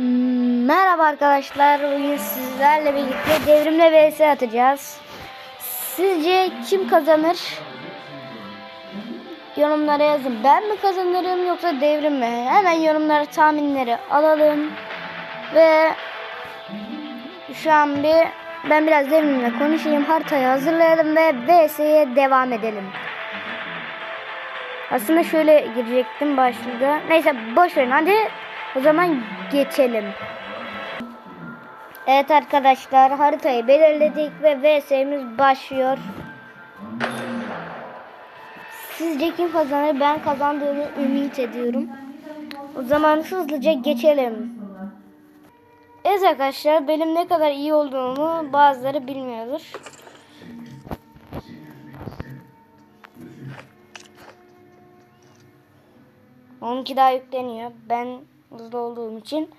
Hmm, Merhaba arkadaşlar. Bugün sizlerle birlikte devrimle vs atacağız. Sizce kim kazanır? Yorumlara yazın. Ben mi kazanırım yoksa devrim mi? Hemen yorumlara tahminleri alalım. Ve şu an bir ben biraz devrimle konuşayım. Haritayı hazırlayalım ve vs'ye devam edelim. Aslında şöyle girecektim başlığa. Neyse boş verin hadi o zaman geçelim. Evet arkadaşlar haritayı belirledik ve VS'miz başlıyor. Sizce kim kazanır? Ben kazandığımı ümit ediyorum. O zaman hızlıca geçelim. Evet arkadaşlar benim ne kadar iyi olduğumu bazıları bilmiyordur. Onunki daha yükleniyor. Ben hızlı olduğum için.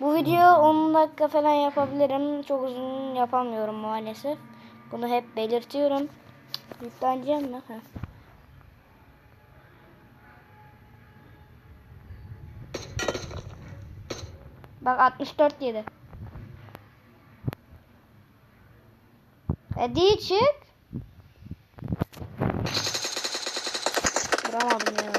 Bu video 10 dakika falan yapabilirim. Çok uzun yapamıyorum maalesef. Bunu hep belirtiyorum. Yükleneceğim mi? Heh. Bak 64 yedi. Hadi çık. Vuramadım.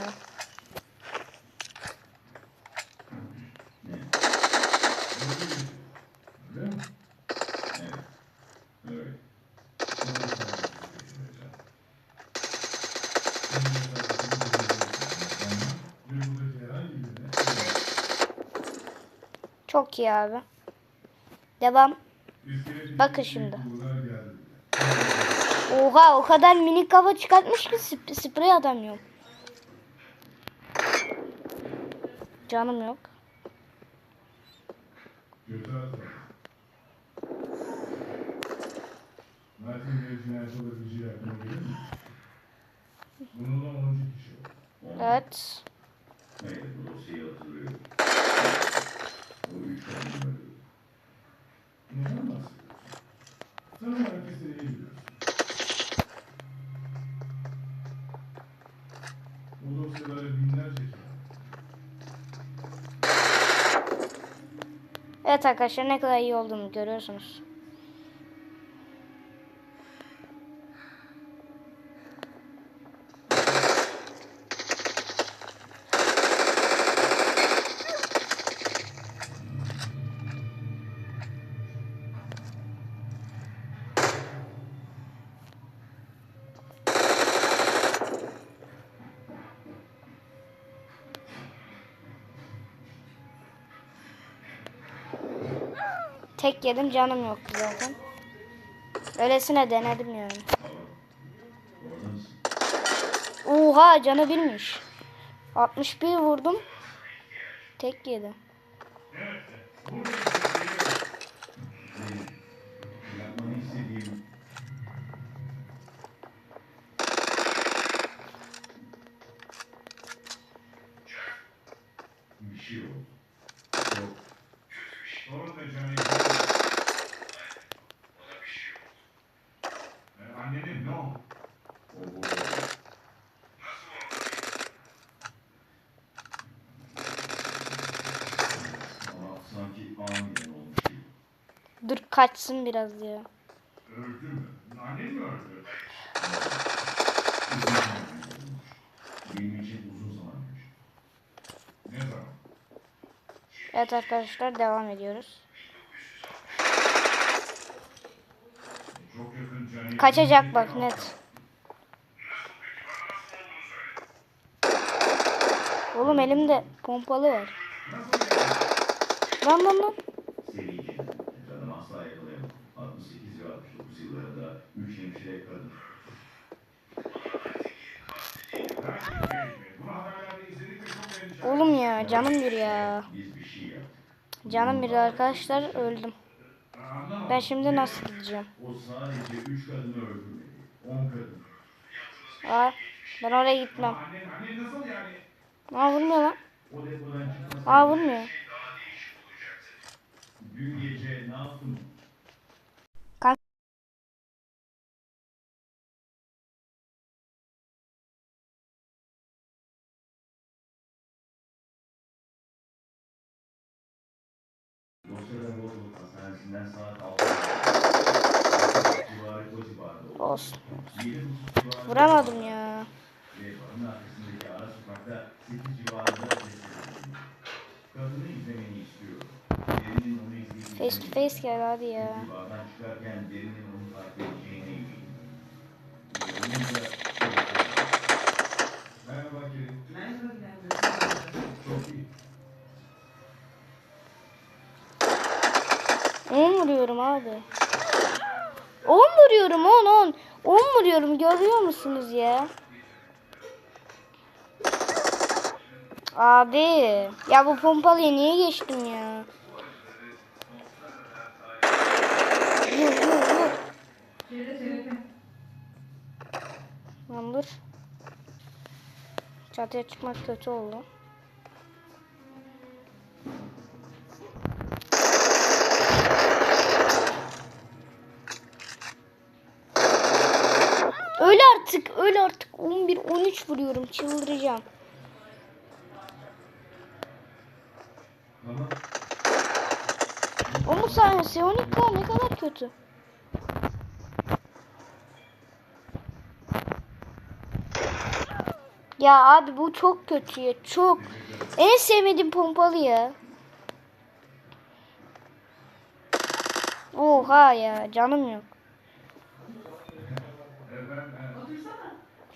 Çok iyi abi. Devam. Bakın şimdi. Oha o kadar minik kafa çıkartmış ki sp sprey atamıyorum. Canım yok. Kötü hata. Mert'in bir cinayet olabileceği aklına gelir mi? Bununla 10. kişi o. Evet. Evet, bu dosyayı hatırlıyorum. O üç kadın öldü. Neden bahsediyorsun? Sen herkese iyi biliyorsun. O dosyaları binlerce kere. Evet arkadaşlar ne kadar iyi olduğunu görüyorsunuz. Tek yedim canım yoktu zaten. Öylesine denedim yani. Oha canı bilmiş. 61 vurdum. Tek yedim. Kaçsın biraz ya. Öldü mü? Annen mi öldü? Benim için uzun zaman geçti. Ne zaman? Evet arkadaşlar devam ediyoruz. Kaçacak bak net. Oğlum elimde pompalı var. Lan lan lan. Yıllarında 3 hemşire kadın. Oğlum ya canım bir ya. Şey. Canım bir arkadaşlar öldüm. Ben şimdi nasıl gideceğim? O sadece 3 kadını öldürmedi. 10 kadın. Aa, ben oraya gitmem. Aa vurmuyor lan. Aa vurmuyor. dün gece ne yaptın? Bozuluk Hastanesi'nden saat 6 civarı o civarda oldu. Olsun. Vuramadım ya. ve barın arkasındaki ara sokakta 8 civarında seslenildi. Kadını izlemeni istiyorum. Derinin onu izleyeceğini Face to face gel hadi ya. Çıkarken derinin abi. 10 vuruyorum 10 10. 10 vuruyorum görüyor musunuz ya? Abi ya bu pompalıya niye geçtim ya? Lan dur. Çatıya çıkmak kötü oldu. Öl artık, öl artık. 11 13 vuruyorum. Çıldıracağım. Umut sahnesi 12K ne kadar kötü. Ya abi bu çok kötü ya çok. En sevmediğim pompalı ya. Oha ya canım yok.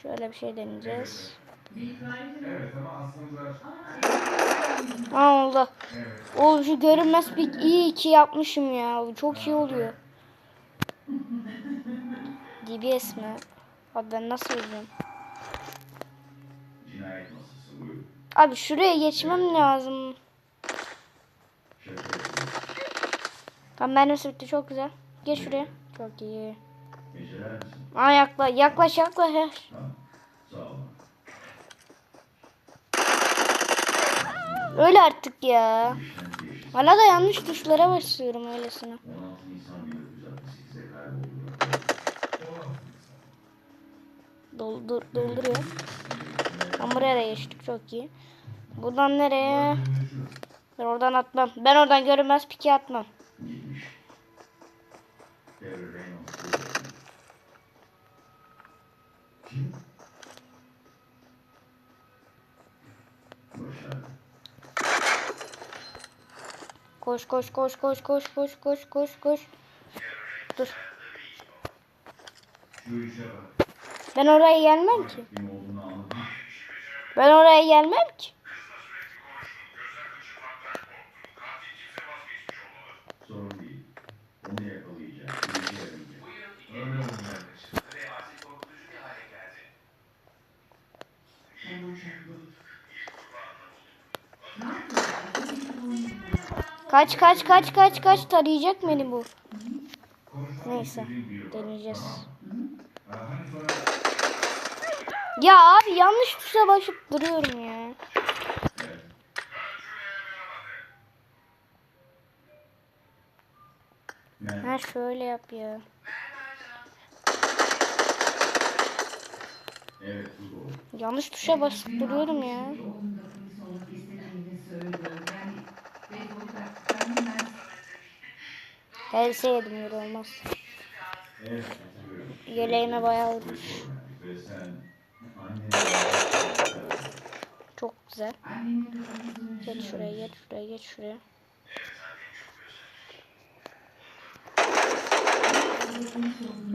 Şöyle bir şey deneyeceğiz. Evet ama aslında oldu. evet. Oğlum şu görünmez bir iyi ki yapmışım ya. Çok iyi oluyor. DBS mi? Abi ben nasıl buyurun. Abi şuraya geçmem lazım. Tamam benim bitti çok güzel. Geç şuraya. Çok iyi. Geceler misin? Aa yaklaş yaklaş yaklaş. Tamam. Sağ olun. Öyle artık ya. Hala da yanlış tuşlara basıyorum öylesine. 16 Nisan 1968'de kayboldu. Doldur, dolduruyor. Ben buraya da geçtik çok iyi. Buradan nereye? Ben oradan atmam. Ben oradan görünmez piki atmam. Koş koş koş koş koş koş koş koş koş. Dur. Ben oraya gelmem ki. Ben oraya gelmem ki. Kaç kaç kaç kaç kaç tarayacak beni bu. Neyse, deneyeceğiz. Ya abi yanlış tuşa basıp duruyorum ya. Ha şöyle yap ya. Yanlış tuşa basıp duruyorum ya. Ben HS yedim öyle olmaz. Yeleğime bayağı vurmuş. Çok güzel. Geç şuraya geç şuraya geç şuraya.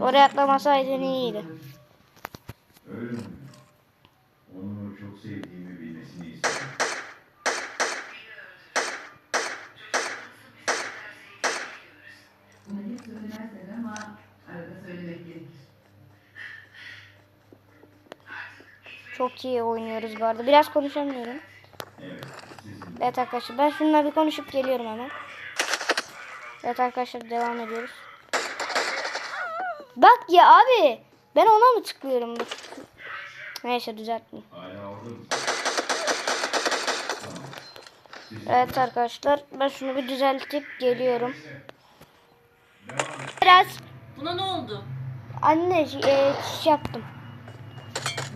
Oraya atlamasaydın iyiydi. Öyle? Onu çok sevdiğimi bilmesini istedim. Bunu hep söylemezler ama arada söylemek gerekir. Çok iyi oynuyoruz bu arada. Biraz konuşamıyorum. Evet, arkadaşlar ben şununla bir konuşup geliyorum hemen. Evet arkadaşlar devam ediyoruz. Bak ya abi. Ben ona mı tıklıyorum? Neyse. Sizin Evet arkadaşlar ben şunu bir düzeltip geliyorum. Biraz Buna ne oldu? anne e, çiş yaptım.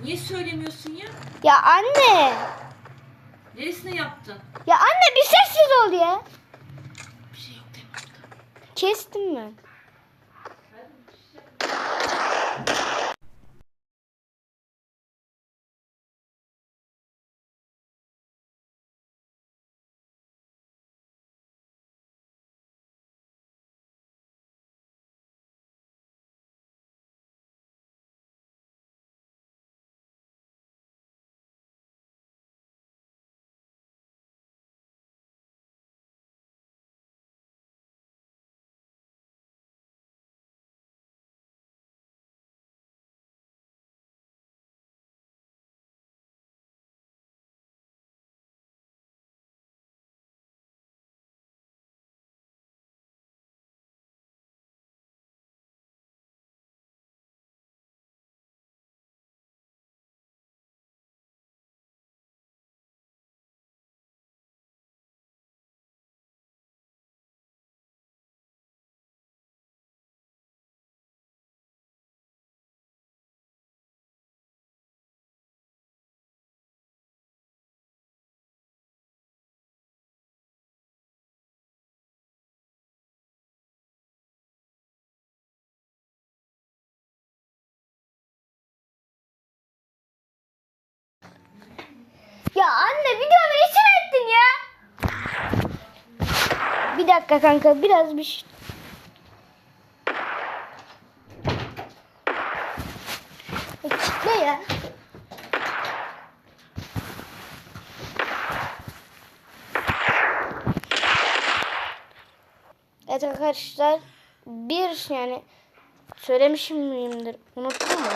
Niye söylemiyorsun ya? Ya anne. Neresine yaptın? Ya anne bir sessiz ol ya. Bir şey yok demedim. Kestim ben. Ya anne videomu içine ettin ya. Bir dakika kanka biraz bir şey. E, kitle ya. Evet arkadaşlar bir yani söylemişim miyimdir unuttum mu?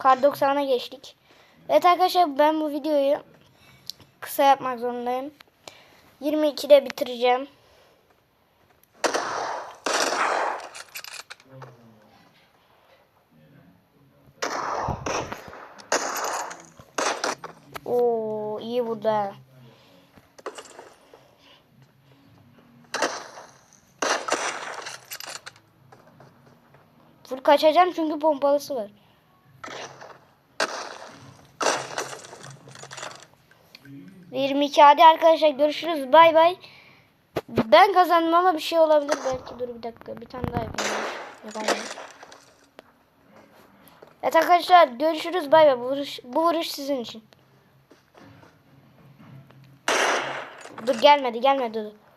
Kar 90'a geçtik. Evet arkadaşlar ben bu videoyu kısa yapmak zorundayım. 22'de bitireceğim. Oo iyi burada. Full kaçacağım çünkü pompalısı var. 22 hadi arkadaşlar görüşürüz bay bay. Ben kazandım ama bir şey olabilir belki. Dur bir dakika bir tane daha yapayım. Yapamadım. Evet arkadaşlar görüşürüz bay bay. Bu vuruş, bu vuruş sizin için. Dur gelmedi gelmedi dur.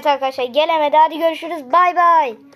Evet arkadaşlar gelemedi. Hadi görüşürüz. Bay bay.